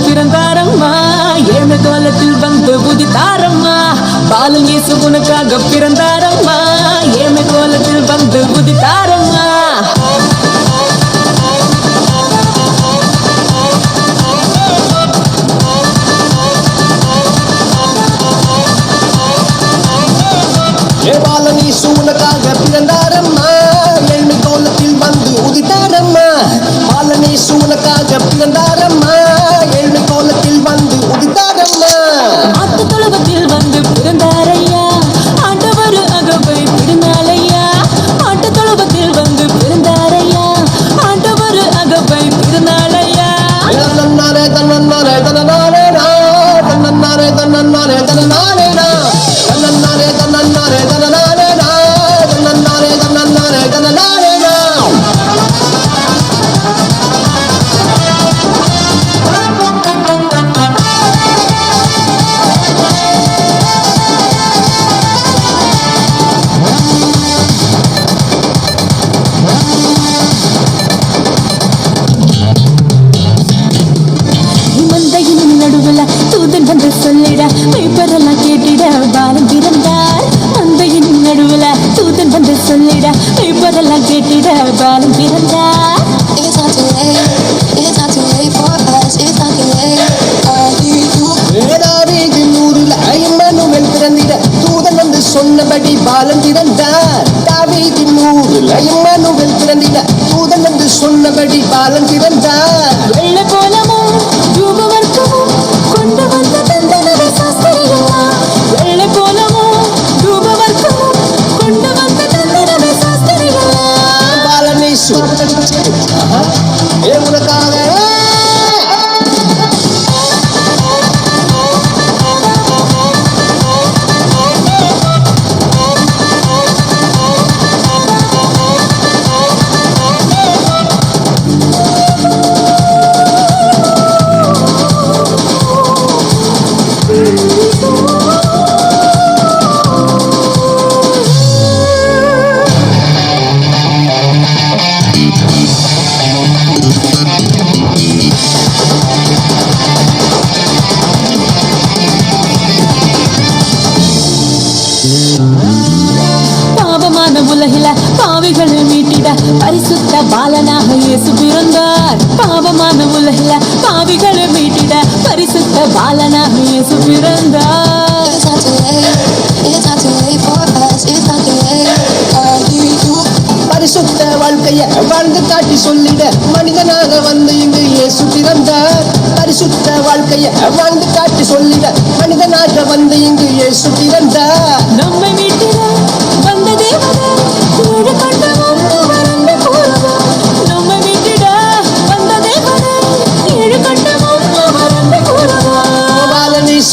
பிறந்தாரம்மா. ஏழு காலத்தில் வந்து உதித்தாரம்மா பாலன் இயேசு உனக்காக பிறந்தாரம்மா. ஏழு கோலத்தில் வந்து உதித்தாரம்மா ஏவாளனி இயேசு உனக்கு வந்து சொல்லிட மெய்ப்பரெல்லாம் கேட்டிட பாலம் பிறந்தார் மந்தையின் நடுவுல தூதன் வந்து சொல்லிட மெய்ப்பரெல்லாம் கேட்டிட பாலம் பிறந்தார் It's not too late. It's not too late for us. It's not too late. வேதாவேதின் ஊரில் ஐமனுவல் பிறந்திட தூதன் வந்து சொன்னபடி பாலன் பிறந்தார் தாவீதின் ஊரில் ஐமனுவல் பிறந்திட தூதன் வந்து சொன்னபடி பாலன் பிறந்தார் வெள்ள பரிசுத்த பாலனாக இயேசு பிறந்தார் பாவமான உலகில பாவிகளை மீட்டிட பரிசுத்த பாலனாக இயேசு பிறந்தார் It's not too late. It's not too late for us. It's not too late. I need you. பரிசுத்த வாழ்க்கைய வாழ்ந்து காட்டி சொல்லிட மனிதனாக வந்து இங்கு இயேசு பிறந்தார் பரிசுத்த வாழ்க்கைய வாழ்ந்து காட்டி சொல்லிட மனிதனாக வந்து இங்கு இயேசு பிறந்தார் நம்மை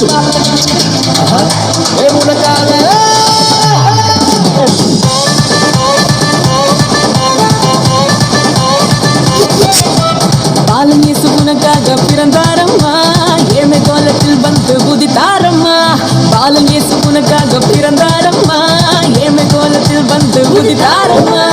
பாலனேசு உனக்காக பாலன் இயேசு உனக்காக பிறந்தாரம்மா. ஏழை கோலத்தில் வந்து உதித்தாரம்மா பாலன் இயேசு உனக்காக பிறந்தாரம்மா. ஏழை கோலத்தில் வந்து உதித்தாரம்மா